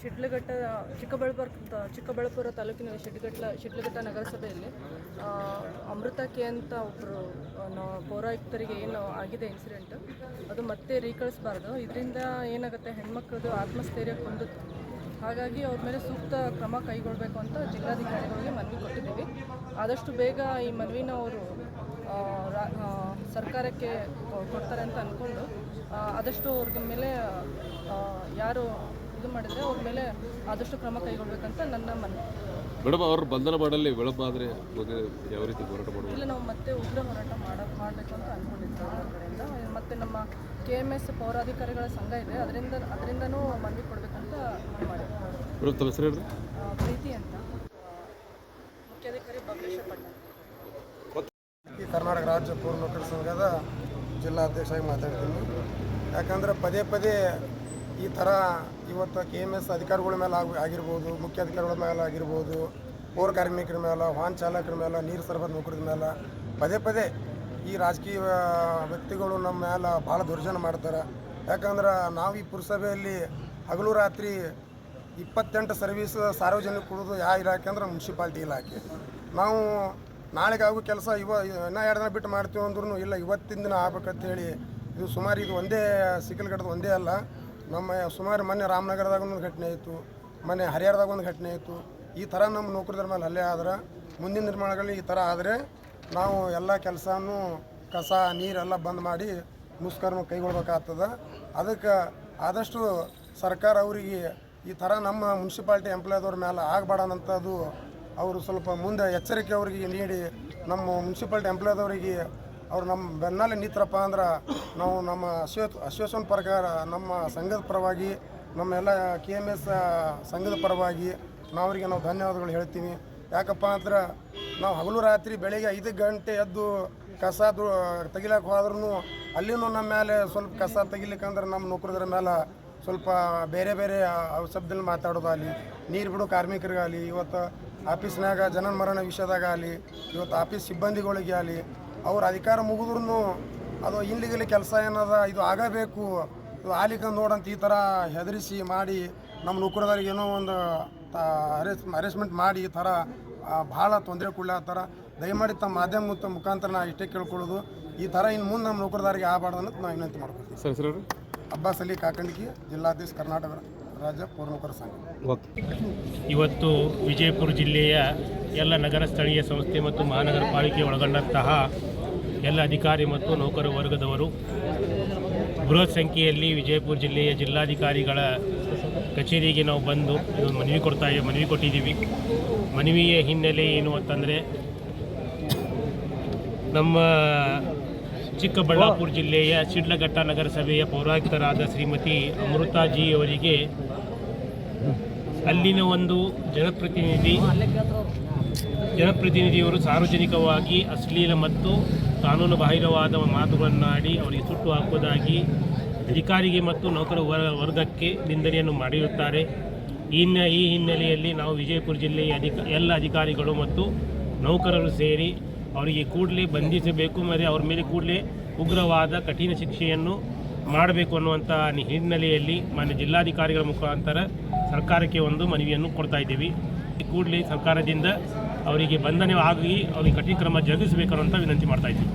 ಶಿಡ್ಲಘಟ್ಟ, ಚಿಕ್ಕಬಳ್ಳಾಪುರ ಚಿಕ್ಕಬಳ್ಳಾಪುರ ತಾಲೂಕಿನ ಶಿಡ್ಲಘಟ್ಟ ಶಿಡ್ಲಘಟ್ಟ ನಗರಸಭೆಯಲ್ಲಿ ಅಮೃತ ಕೆ ಅಂತ ಒಬ್ಬರು ಪೌರಾಯುಕ್ತರಿಗೆ ಏನು ಆಗಿದೆ ಇನ್ಸಿಡೆಂಟ್ ಅದು ಮತ್ತೆ ರೀಕಳಿಸಬಾರ್ದು ಇದರಿಂದ ಏನಾಗುತ್ತೆ, ಹೆಣ್ಮಕ್ಳದು ಆತ್ಮಸ್ಥೈರ್ಯ ಕುಂದುತ್ತೆ. ಹಾಗಾಗಿ ಅವ್ರ ಮೇಲೆ ಸೂಕ್ತ ಕ್ರಮ ಕೈಗೊಳ್ಳಬೇಕು ಅಂತ ಜಿಲ್ಲಾಧಿಕಾರಿಗಳಿಗೆ ಮನವಿ ಕೊಟ್ಟಿದ್ದೀವಿ. ಆದಷ್ಟು ಬೇಗ ಈ ಮನವಿನ ಅವರು ಸರ್ಕಾರಕ್ಕೆ ಕೊಡ್ತಾರೆ ಅಂತ ಅಂದ್ಕೊಂಡು ಆದಷ್ಟು ಅವ್ರ ಮೇಲೆ ಯಾರು ಇದು ಮಾಡಿದರೆ ಅವ್ರ ಮೇಲೆ ಆದಷ್ಟು ಕ್ರಮ ಕೈಗೊಳ್ಬೇಕಂತ ನನ್ನ ಮನವಿ. ಮೇಡಮ್ ಅವ್ರ ಬಂಧನ ಮಾಡಲಿ ವಿಳಂಬ ಆದರೆ ಬಗ್ಗೆ ಯಾವ ರೀತಿ ಹೋರಾಟ ಮಾಡಿ ಇಲ್ಲ ನಾವು ಮತ್ತೆ ಉಗ್ರ ಹೋರಾಟ ಮಾಡ ಮಾಡಬೇಕು ಅಂತ ಅಂದ್ಕೊಂಡಿದ್ದೆ ಅವ್ರ ಕಡೆಯಿಂದ. ಮತ್ತು ನಮ್ಮ ಕೆ ಎಂ ಎಸ್ ಪೌರಾಧಿಕಾರಿಗಳ ಸಂಘ ಇದೆ ಅದರಿಂದ ಅದರಿಂದನೂ ಮನವಿ ಕೊಡಬೇಕಂತ ಮಾಡಿದ್ವಿ. ಮಾಡಿದೆ ತಮ್ಮ ಹೆಸರು ಪ್ರೀತಿ ಅಂತ. ಮುಖ್ಯಾಧಿಕಾರಿ ಬಬಲೇಶ್ವರ ಕರ್ನಾಟಕ ರಾಜ್ಯ ಪೂರ್ವ ನೌಕರ ಸಂಘದ ಜಿಲ್ಲಾಧ್ಯಕ್ಷರಾಗಿ ಮಾತಾಡ್ತೀನಿ. ಯಾಕಂದ್ರೆ ಪದೇ ಪದೇ ಈ ಥರ ಇವತ್ತು ಕೆ ಎಂ ಎಸ್ ಅಧಿಕಾರಿಗಳ ಮೇಲೆ ಆಗಿ ಆಗಿರ್ಬೋದು, ಮುಖ್ಯ ಅಧಿಕಾರಿಗಳ ಮೇಲೆ ಆಗಿರ್ಬೋದು, ಪೌರ ಕಾರ್ಮಿಕರ ಮೇಲೆ, ವಾಹನ ಚಾಲಕರ ಮೇಲೆ, ನೀರು ಸರಬರಾಜು ನೌಕರರ ಮೇಲೆ ಪದೇ ಪದೇ ಈ ರಾಜಕೀಯ ವ್ಯಕ್ತಿಗಳು ನಮ್ಮ ಮೇಲೆ ಭಾಳ ದುರ್ಜನ ಮಾಡ್ತಾರೆ. ಯಾಕಂದ್ರೆ ನಾವು ಈ ಪುರಸಭೆಯಲ್ಲಿ ಹಗಲು ರಾತ್ರಿ ಇಪ್ಪತ್ತೆಂಟು ಸರ್ವೀಸ್ ಸಾರ್ವಜನಿಕ ಕೊಡೋದು ಯಾವ ಇಲಾಖೆ ಅಂದ್ರೆ ಮುನ್ಸಿಪಾಲ್ಟಿ ಇಲಾಖೆ. ನಾವು ನಾಳೆಗೆ ಆಗೋ ಕೆಲಸ ಇವ ಇನ್ನೂ ಎರಡು ದಿನ ಬಿಟ್ಟು ಮಾಡ್ತೀವಿ ಅಂದ್ರೂ ಇಲ್ಲ, ಇವತ್ತಿನ ದಿನ ಆಗ್ಬೇಕಂತ ಹೇಳಿ ಇದು ಸುಮಾರು ಇದು ಒಂದೇ ಸಿಕ್ಕಲ್ಗಡದ ಒಂದೇ ಅಲ್ಲ. ನಮ್ಮ ಸುಮಾರು ಮೊನ್ನೆ ರಾಮನಗರದಾಗ ಒಂದು ಘಟನೆ ಆಯಿತು ಮೊನ್ನೆ ಹರಿಹರದಾಗ ಒಂದು ಘಟನೆ ಆಯಿತು ಈ ಥರ ನಮ್ಮ ನೌಕರರ ಮೇಲೆ ಹಲ್ಲೆ ಆದ್ರೆ, ಮುಂದಿನ ನಿರ್ಮಾಣಗಳಲ್ಲಿ ಈ ಥರ ಆದರೆ ನಾವು ಎಲ್ಲ ಕೆಲಸನೂ ಕಸ ನೀರೆಲ್ಲ ಬಂದ್ ಮಾಡಿ ಮುಷ್ಕರ್ಮ ಕೈಗೊಳ್ಬೇಕಾಗ್ತದೆ. ಅದಕ್ಕೆ ಆದಷ್ಟು ಸರ್ಕಾರ ಅವರಿಗೆ ಈ ಥರ ನಮ್ಮ ಮುನ್ಸಿಪಾಲ್ಟಿ ಎಂಪ್ಲಾಯ್ದವ್ರ ಮೇಲೆ ಆಗಬಾರ್ದಂಥದ್ದು ಅವರು ಸ್ವಲ್ಪ ಮುಂದೆ ಎಚ್ಚರಿಕೆ ಅವರಿಗೆ ನೀಡಿ, ನಮ್ಮ ಮುನ್ಸಿಪಾಲ್ಟಿ ಎಂಪ್ಲಾಯ್ದವರಿಗೆ ಅವ್ರು ನಮ್ಮ ಬೆನ್ನಲ್ಲಿ ನಿಂತರಪ್ಪ ಅಂದ್ರೆ ನಾವು ನಮ್ಮ ಅಶ್ವ ಅಸೋಸಿಯೇಷನ್ ಪ್ರಕಾರ, ನಮ್ಮ ಸಂಘದ ಪರವಾಗಿ, ನಮ್ಮ ಎಲ್ಲ ಕೆ ಎಂ ಎಸ್ ಸಂಘದ ಪರವಾಗಿ ನಾವು ಅವರಿಗೆ ನಾವು ಧನ್ಯವಾದಗಳು ಹೇಳ್ತೀವಿ ಯಾಕಪ್ಪ ಅಂದ್ರೆ ನಾವು ಹಗಲು ರಾತ್ರಿ ಬೆಳಿಗ್ಗೆ ಐದು ಗಂಟೆ ಎದ್ದು ಕಸ ದು ತೆಗಿಲಕ್ಕೆ ಹೋದ್ರೂ ಅಲ್ಲಿನೂ ನಮ್ಮ ಮೇಲೆ ಸ್ವಲ್ಪ ಕಸ ತೆಗಿಲಿಕ್ಕಂದ್ರೆ ನಮ್ಮ ನೌಕರದ್ರ ಮೇಲೆ ಸ್ವಲ್ಪ ಬೇರೆ ಬೇರೆ ಶಬ್ದಲ್ಲಿ ಮಾತಾಡೋದಾಗಲಿ, ನೀರು ಬಿಡೋ ಕಾರ್ಮಿಕರಿಗಾಗಲಿ, ಇವತ್ತು ಆಫೀಸ್ನಾಗ ಜನನ ಮರಣ ವಿಷಯದಾಗ ಆಗಲಿ ಇವತ್ತು ಆಫೀಸ್ ಸಿಬ್ಬಂದಿಗಳಿಗೆ ಆಗಲಿ ಅವ್ರ ಅಧಿಕಾರ ಮುಗಿದ್ರೂ ಅದು ಇಲ್ಲಿಗಲ್ಲಿ ಕೆಲಸ ಏನದ ಇದು ಆಗಬೇಕು. ಇದು ಆಲಿಕ ನೋಡಂತ ಈ ಥರ ಹೆದರಿಸಿ ಮಾಡಿ ನಮ್ಮ ನೌಕರದವ್ರಿಗೆ ಏನೋ ಒಂದು ಅರೇಸ್ ಅರೇಸ್ಮೆಂಟ್ ಮಾಡಿ ಈ ಥರ ಭಾಳ ತೊಂದರೆ ಕೊಡ್ಲಾತ್ತಾರ ದಯಮಾಡಿ ತಮ್ಮ ಮಾಧ್ಯಮ ಮತ್ತು ಮುಖಾಂತರ ನಾ ಇಷ್ಟೇ ಕೇಳ್ಕೊಳ್ಳೋದು. ಈ ಥರ ಇನ್ನು ಮುಂದೆ ನಮ್ಮ ನೌಕರದಾರಿಗೆ ಆಗಬಾರ್ದು ಅಂತ ನಾವು ವಿನಂತಿ ಮಾಡ್ಕೊತೀವಿ ಸರ್ ಸರ್ ಅಬ್ಬಾಸ್ ಅಲಿ ಕಾಕಂಡಿಕಿ ಜಿಲ್ಲಾಧ್ಯಕ್ಷ ಕರ್ನಾಟಕ ರಾಜ್ಯ ಪೂರ್ಣಕರ ನೌಕರ ಸಂಘ. ಓಕೆ. ಇವತ್ತು ವಿಜಯಪುರ ಜಿಲ್ಲೆಯ ಎಲ್ಲ ನಗರ ಸ್ಥಳೀಯ ಸಂಸ್ಥೆ ಮತ್ತು ಮಹಾನಗರ ಪಾಲಿಕೆ ಒಳಗೊಂಡಂತಹ ಎಲ್ಲ ಅಧಿಕಾರಿ ಮತ್ತು ನೌಕರ ವರ್ಗದವರು ಬೃಹತ್ ಸಂಖ್ಯೆಯಲ್ಲಿ ವಿಜಯಪುರ ಜಿಲ್ಲೆಯ ಜಿಲ್ಲಾಧಿಕಾರಿಗಳ ಕಚೇರಿಗೆ ನಾವು ಬಂದು ಇದೊಂದು ಮನವಿ ಕೊಡ್ತಾ ಮನವಿ ಕೊಟ್ಟಿದ್ದೀವಿ. ಮನವಿಯ ಹಿನ್ನೆಲೆ ಏನು ಅಂತಂದರೆ ನಮ್ಮ ಚಿಕ್ಕಬಳ್ಳಾಪುರ ಜಿಲ್ಲೆಯ ಶಿಡ್ಲಘಟ್ಟ ನಗರಸಭೆಯ ಪೌರಾಯುಕ್ತರಾದ ಶ್ರೀಮತಿ ಅಮೃತಾಜಿ ಅವರಿಗೆ ಅಲ್ಲಿನ ಒಂದು ಜನಪ್ರತಿನಿಧಿ ಜನಪ್ರತಿನಿಧಿಯವರು ಸಾರ್ವಜನಿಕವಾಗಿ ಅಶ್ಲೀಲ ಮತ್ತು ಕಾನೂನು ಬಾಹಿರವಾದ ಮಾತುಗಳನ್ನಾಡಿ ಅವರಿಗೆ ಸುಟ್ಟು ಹಾಕುವುದಾಗಿ ಅಧಿಕಾರಿಗೆ ಮತ್ತು ನೌಕರ ವರ್- ವರ್ಗಕ್ಕೆ ನಿಂದನೆಯನ್ನು ಮಾಡಿರುತ್ತಾರೆ. ಈ ಈ ಹಿನ್ನೆಲೆಯಲ್ಲಿ ನಾವು ವಿಜಯಪುರ ಜಿಲ್ಲೆಯ ಅಧಿಕ ಎಲ್ಲ ಅಧಿಕಾರಿಗಳು ಮತ್ತು ನೌಕರರು ಸೇರಿ ಅವರಿಗೆ ಕೂಡಲೇ ಬಂಧಿಸಬೇಕು, ಮತ್ತು ಅವ್ರ ಮೇಲೆ ಕೂಡಲೇ ಉಗ್ರವಾದ ಕಠಿಣ ಶಿಕ್ಷೆಯನ್ನು ಮಾಡಬೇಕು ಅನ್ನುವಂಥ ಹಿನ್ನೆಲೆಯಲ್ಲಿ ಮಾನ್ಯ ಜಿಲ್ಲಾಧಿಕಾರಿಗಳ ಮುಖಾಂತರ ಸರ್ಕಾರಕ್ಕೆ ಒಂದು ಮನವಿಯನ್ನು ಕೊಡ್ತಾ ಇದ್ದೀವಿ. ಕೂಡಲೇ ಸರ್ಕಾರದಿಂದ ಅವರಿಗೆ ಬಂಧನವಾಗಿ ಅವರಿಗೆ ಕಠಿಣ ಕ್ರಮ ಜರುಗಿಸಬೇಕು ಅಂತ ವಿನಂತಿ ಮಾಡ್ತಾ ಇದ್ದೀವಿ